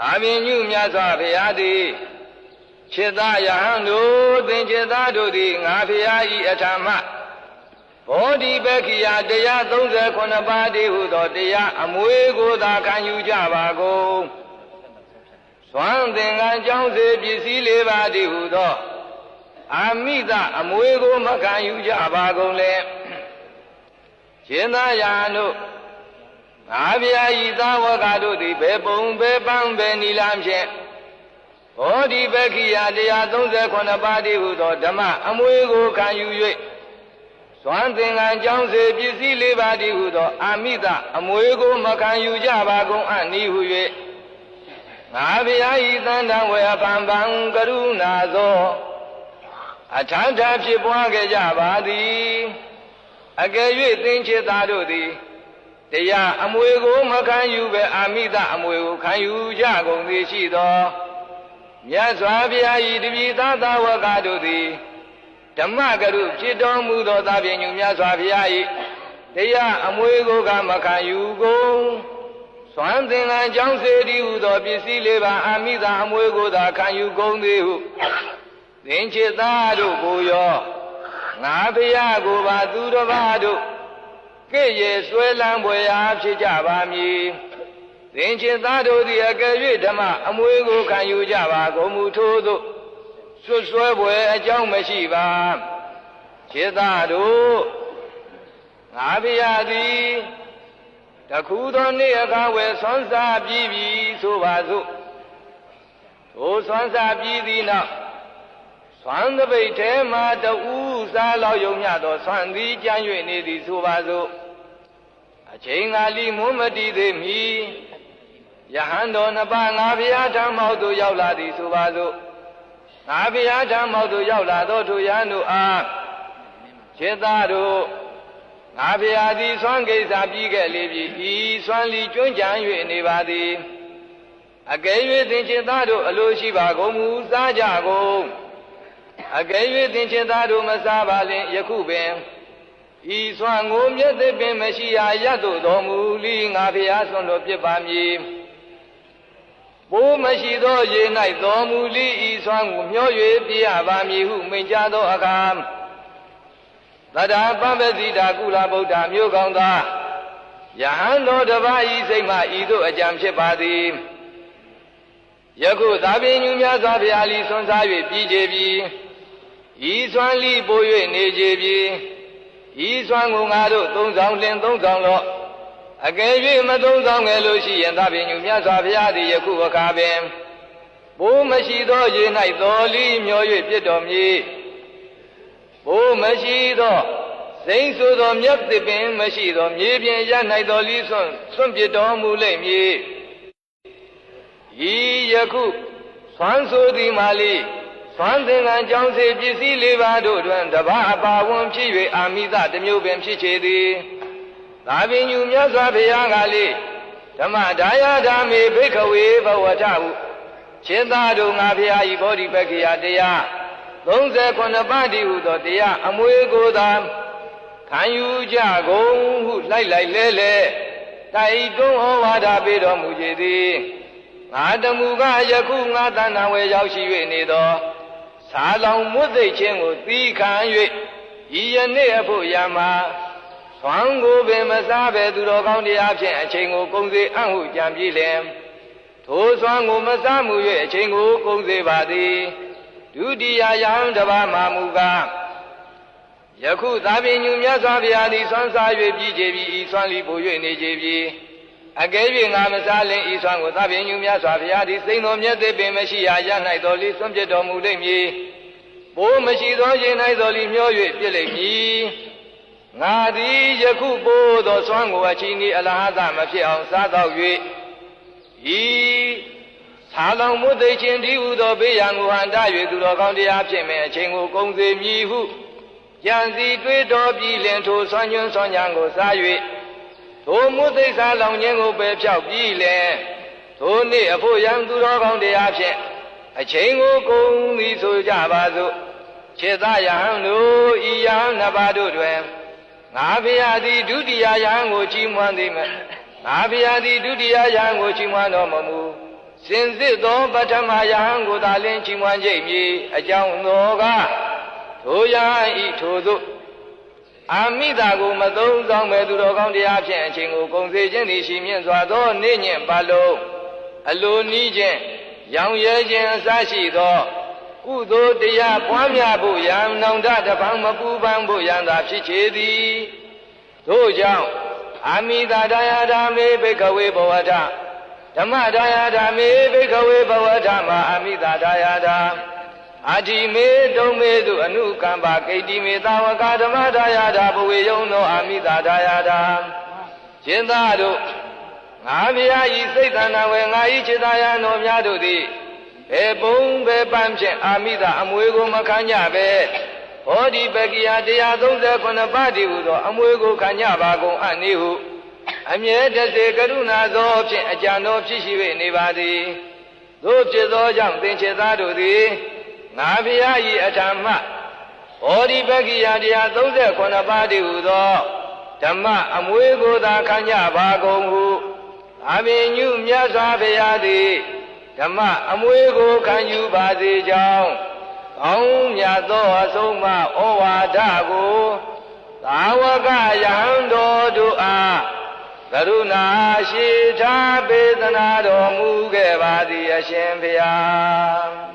သာပင်ညုမြတ်စွာဘုရားသည်ခြေသားယဟန်တို့သင်ခြေသားတို့သည်ငါဘုရားဤအထမဘောဓိပက္ခိယ139ပါးတည်းဟုသောတရားအမွေကိုသာခံယူကြပါကုန်သွမ်းသင်္ကန်းကြောင်းစေပစ္စည်းလေးပါးတည်းဟုသောအာမိတအမွေကိုမခံယူကြပါကုန်လေရှင်သာယာတို့ ငါဗျာဤသာဝကတို့သည်ဘယ်ပုံဘယ်ပန်းဘယ်နီလမ်းဖြင့်ဘောဓိပက္ခိယ139ပါးတည်းဟုသောဓမ္မအမွေကိုခံယူ၍ဇွမ်းသင်္ကန်းကြောင်းစေပစ္စည်းလေးပါးတည်းဟုသောအာမိတအမွေကိုမခံယူကြပါကုန်အနိဟု၍ငါဗျာဤသန္တံဝေအပံပံကရုဏာသောအထန္တာဖြစ်ပွားခဲ့ကြပါသည်အကယ်၍သင်္ချေသားတို့သည် တရားအမွေကိုမခံယူပဲအာမိတအမွေကိုခံယူကြကုန်သည်ရှိသောမြတ်စွာဘုရားဤတပိသသာဝကတို့သည်ဓမ္မကရုဖြစ်တော်မူသောသာပြညုမြတ်စွာဘုရားဤတရားအမွေကိုကမခံယူကုန်သွမ်းသင်္ကန်းကြောင်းစေတီဟုသောပစ္စည်းလေးပါအာမိတအမွေကိုသာခံယူကုန်သည်ဟုသင်္ချေသားတို့ကိုရောငါဘုရားကိုပါသူတော်ဘာတို့ ကိရေဆွဲလန်းပွေရာဖြစ်ကြပါမည်သင်္ချေသားတို့သည်အကယ်၍ဓမ္မအမွေကိုခံယူကြပါကုန်မူထို့သို့ဆွဆွဲပွေအကြောင်းမရှိပါခြေသားတို့ငါဘုရားသည်တခုသောနေ့အခါဝယ်ဆွမ်းစားပြီးပြီဆိုပါစို့ထိုဆွမ်းစားပြီးသည့်နောက် ဆွမ်းသပိတ်ထဲမှာတူးစားလောက်ယုံမြသောဆွမ်းသည်ကြမ်း၍နေသည်ဆိုပါစို့အချိန်ကလီမွန်းမတီးသေးမီယဟန်တော်နှစ်ပါးငါဘုရားဓမ္မောက်သို့ရောက်လာသည်ဆိုပါစို့ငါဘုရားဓမ္မောက်သို့ရောက်လာသောထိုယဟန်တို့အားခြေသားတို့ငါဘုရားသည်ဆွမ်းကိစ္စပြီးခဲ့လေပြီဤဆွမ်းလီကျွန်းကြံ၍နေပါသည်အကယ်၍သင်္ချေသားတို့အလိုရှိပါကုန်မူစားကြကုန် အကယ်၍သင်္ချေသားတို့မစားပါလင်ယခုပင်ဤဆွမ်းကိုမျက်သိပင်မရှိရာရတ်သို့တော်မူလီငါဘုရားဆွမ်းတော်ပြစ်ပါမည်ပိုးမရှိသောရေ၌တော်မူလီဤဆွမ်းကိုမျော၍ပြရပါမည်ဟုမိန့်ကြားသောအခါသဒ္ဒါပမ္ပစီတာကုလဗုဒ္ဓမြို့ကောင်းသာယဟန်တော်တပါးဤစိတ်မှဤသို့အကြံဖြစ်ပါသည်ယခုသာပင်ညူများစွာဘုရားလီဆွမ်းစား၍ပြီးကြပြီ ဤဆွမ်းလီပို့၍နေကြပြီဤဆွမ်းကိုငါတို့သုံးဆောင်လင်သုံးဆောင်တော့အကယ်၍မသုံးဆောင်ငယ်လို့ရှိရင်သာပင်ညူများစွာဘုရားသည်ယခုအခါပင်ဘိုးမရှိသောရေ၌တော်လီမျော၍ပြစ်တော်မည်ဘိုးမရှိသောစိမ့်ဆိုသောမြတ်သစ်ပင်မရှိသောမြေပြင်ရ၌တော်လီဆွန့်ဆွန့်ပြတော်မူလိမ့်မည်ဤယခုသွမ်းဆိုသည်မာလီ သွမ်းသင်္ကန်းကြောင်းစေပစ္စည်းလေးပါးတို့တွင်တပါအပါဝန်ဖြစ်၍အာမိသတမျိုးပင်ဖြစ်ချေသည်သာပင်ညူမြတ်စွာဘုရားကလေဓမ္မဒါယဓမ္မေဘိခဝေဘဝထဟုရှင်သာတို့ငါဘုရားဤဘောဓိပက္ခိယတရား39ပါးတည်းဟုသောတရားအမွေကိုသာခံယူကြကုန်ဟုလိုက်လိုက်လဲလဲတိုက်တွန်းဟောဝါဒပေးတော်မူကြသည်ငါတမူကယခုငါတဏ္ဍဝေရောက်ရှိ၍နေသော သာလောင်မွတ်သိခြင်းကိုသီးခံ၍ဤယနေ့အဖို့ယံမှာသွမ်းကိုပင်မစားပဲသူတော်ကောင်းတရားဖြင့်အချိန်ကိုကုန်စေအံ့ဟုကြံပြီးလင်ထိုသွမ်းကိုမစားမှု၍အချိန်ကိုကုန်စေပါသည်ဒုတိယယံတပါမာမူကားယခုသာပင်ညူမြတ်စွာဘုရားသည်ဆွမ်းစား၍ပြီးကြပြီဤဆွမ်းလီပို၍နေကြပြီ အကယ်၍ငါမစားလင်ဤဆွမ်းကိုသာပင်ညူမြတ်စွာဘုရားသည်စိန်တော်မြတ်သည်ပင်မရှိရာရ၌တော်လီဆွမ်းပြတော်မူလိမ့်မည်ပိုးမရှိသောရင်၌တော်လီမျော၍ပြစ်လိမ့်မည်ငါသည်ယခုပိုးသောဆွမ်းကိုအချင်းဤအလဟသမဖြစ်အောင်စားတော့၍ဤသာလောင်မုသိချင်းဒီဟုသောဘေးရန်ကိုဟန်တ၍သူတော်ကောင်းတရားဖြစ်မယ်အချိန်ကိုကုန်စေမည်ဟုကြံစီတွေးတော်ပြီးလင်ထိုဆွမ်းညွန်းဆွမ်းညာကိုစား၍ ထိုမုသိစာလောင်ခြင်းကိုပယ်ဖြောက်ပြီးလင်ထိုနေ့အဖို့ရန်သူတော်ကောင်းတရားဖြင့်အချိန်ကိုကုန်သည်ဆိုကြပါစို့ခြေသားယဟန်တို့ဤယဟန်နှစ်ပါးတို့တွင်ငါဖျားသည်ဒုတိယယဟန်ကိုချီးမွမ်းသည်မငါဖျားသည်ဒုတိယယဟန်ကိုချီးမွမ်းတော်မမူစင်စစ်သောပထမယဟန်ကိုသာလင်းချီးမွမ်းကြိတ်မြေအကြောင်းတော်ကထိုယဟန်ဤထိုသို့ အာမိတာကိုမသုံးဆောင်မဲ့သူတော်ကောင်းတရားဖြင့်အချိန်ကိုကုန်စေခြင်းသည်ရှိမြင့်စွာသောနေညင်ပါလုံးအလိုနီးခြင်းရောင်ရဲခြင်းအစရှိသောကုသိုလ်တရားပွားများဖို့ရန်နောင်တတပံမပူပန်းဖို့ရန်သာဖြစ်ချေသည်ထို့ကြောင့်အာမိတာတရားဓမ္မေဘိကဝေဘဝထဓမ္မတရားဓမ္မေဘိကဝေဘဝထမှာအာမိတာတရားဓမ္မ အာတိမေတုံမေသူအနုကမ္ပါကိတ္တိမေသာဝကဓမ္မတရားဓာဘဝေယုံသောအာမိတာတရားဓာရှင်သာတို့ငါဗျာဤစိတ်တဏ္ဍဝေငါဤจิตာယနောများတို့သည်ဘယ်ပုံဘယ်ပန်းဖြင့်အာမိတာအမွေကိုမခံကြပဲဟောဒီပကိယ139ပါးတည်းဟူသောအမွေကိုခံကြပါကုန်အနိဟုအမြဲတစေကရုဏာသောဖြင့်အကြံတော်ဖြစ်ရှိ၍နေပါသည်သို့ဖြစ်သောကြောင့်သင်္ချေသားတို့သည် ငါဗျာဤအထမ္မဟောဒီပကိယ139ပါးတည်းဟူသောဓမ္မအမွေကိုသာခံကြပါကုန်ဟုအဘိညုမြတ်စွာဘုရားသည်ဓမ္မအမွေကိုခံယူပါစေကြောင်းကောင်းမြတ်သောအဆုံးအမဩဝါဒကိုသာဝကယဟန်တော်တို့အားကရုဏာရှိထားပေးသနာတော်မူခဲ့ပါသည်အရှင်ဘုရား